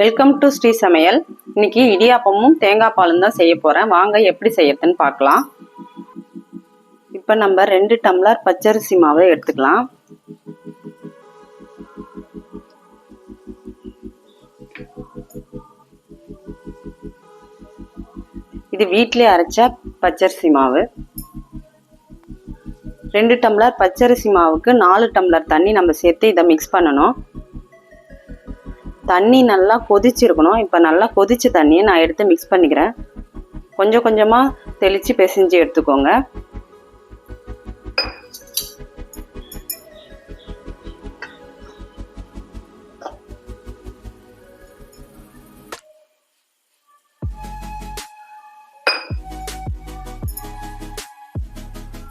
Welcome to Sri சமையல் இன்னைக்கு இடியாப்பமும் தேங்காய் பாலும் தான் செய்ய போகிறேன் வாங்க எப்படி செய்யறதுன்னு பார்க்கலாம். இப்போ நம்ம ரெண்டு டம்ளர் பச்சரிசி மாவை எடுத்துக்கலாம். இது வீட்டிலே அரைச்ச பச்சரிசி மாவு. ரெண்டு டம்ளர் பச்சரிசி மாவுக்கு நாலு டம்ளர் தண்ணி நம்ம சேர்த்து இதை மிக்ஸ் பண்ணணும். தண்ணி நல்லா கொதிச்சிருக்கணும். இப்போ நல்லா கொதிச்ச தண்ணியை நான் எடுத்து மிக்ஸ் பண்ணிக்கிறேன். கொஞ்சம் கொஞ்சமாக தெளித்து பிசைஞ்சு எடுத்துக்கோங்க.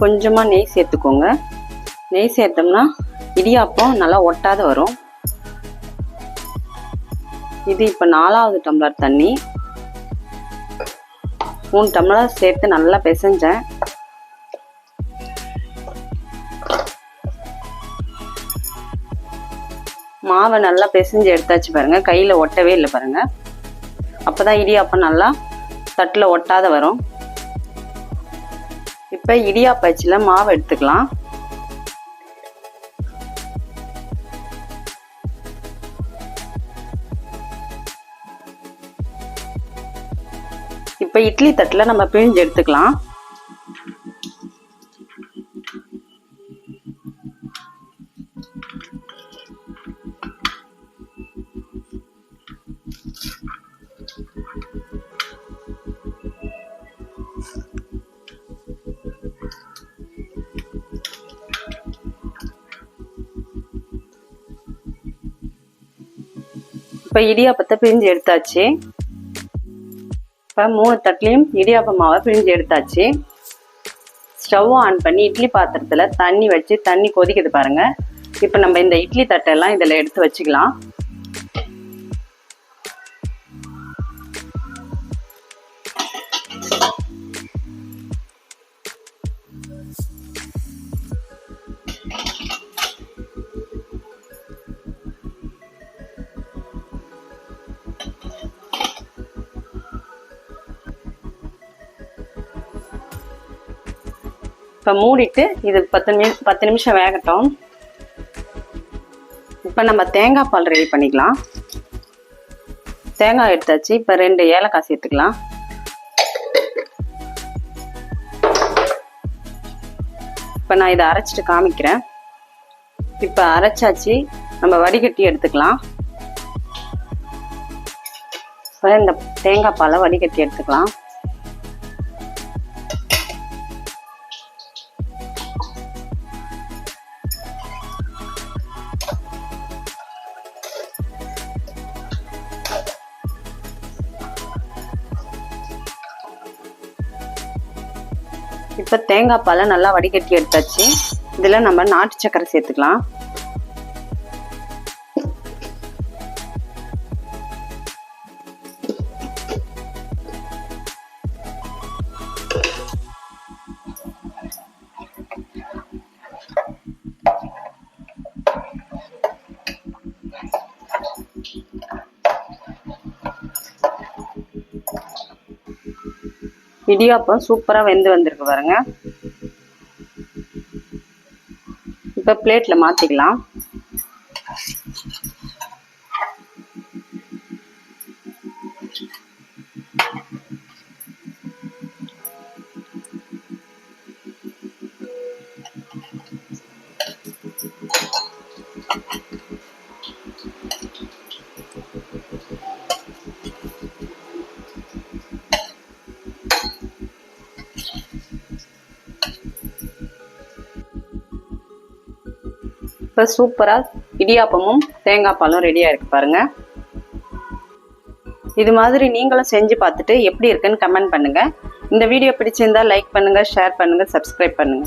கொஞ்சமாக நெய் சேர்த்துக்கோங்க. நெய் சேர்த்தோம்னா இடியாப்பம் நல்லா ஒட்டாத வரும். இது இப்போ நாலாவது டம்ளர் தண்ணி. மூணு டம்ளர் சேர்த்து நல்லா பிசைஞ்சேன். மாவை நல்லா பிசைஞ்சு எடுத்தாச்சு பாருங்க. கையில் ஒட்டவே இல்லை பாருங்க. அப்போதான் இடியாப்பம் நல்லா தட்டில் ஒட்டாத வரும். இப்போ இடியாப்பச்சில் மாவு எடுத்துக்கலாம். இப்போ இட்லி தட்டில் நம்ம பிழிஞ்சு எடுத்துக்கலாம். இப்போ இடியாப்பத்தை பிரிஞ்சு எடுத்தாச்சு. இப்போ மூணு தட்டிலையும் இடியாப்ப மாவை பிழிஞ்சு எடுத்தாச்சு. ஸ்டவ் ஆன் பண்ணி இட்லி பாத்திரத்தில் தண்ணி வச்சு தண்ணி கொதிக்குது பாருங்க. இப்போ நம்ம இந்த இட்லி தட்டெல்லாம் இதில் எடுத்து வச்சுக்கலாம். இப்போ மூடிட்டு இது பத்து நிமி பத்து நிமிஷம் வேகட்டும். இப்போ நம்ம தேங்காய் பால் ரெடி பண்ணிக்கலாம். தேங்காய் எடுத்தாச்சு. இப்போ ரெண்டு ஏலக்காய் சேர்த்துக்கலாம். இப்போ நான் இதை அரைச்சிட்டு காமிக்கிறேன். இப்போ அரைச்சாச்சு. நம்ம வடிகட்டி எடுத்துக்கலாம். இப்போ இந்த தேங்காய் பாலை வடிகட்டி எடுத்துக்கலாம். இப்போ தேங்காய் பாலை நல்லா வடிகட்டி எடுத்தாச்சு. இதில் நம்ம நாட்டு சக்கரை சேர்த்துக்கலாம். இடியாப்பம் சூப்பராக வெந்து வந்திருக்கு பாருங்க. இப்போ பிளேட்டில் மாற்றிக்கலாம் இப்போ சூப்பராக இடியாப்பமும் தேங்காய் பாலும் ரெடியாக இருக்கு பாருங்க. இது மாதிரி நீங்களும் செஞ்சு பார்த்துட்டு எப்படி இருக்குன்னு கமெண்ட் பண்ணுங்க. இந்த வீடியோ பிடிச்சிருந்தா லைக் பண்ணுங்க ஷேர் பண்ணுங்க சப்ஸ்கிரைப் பண்ணுங்க.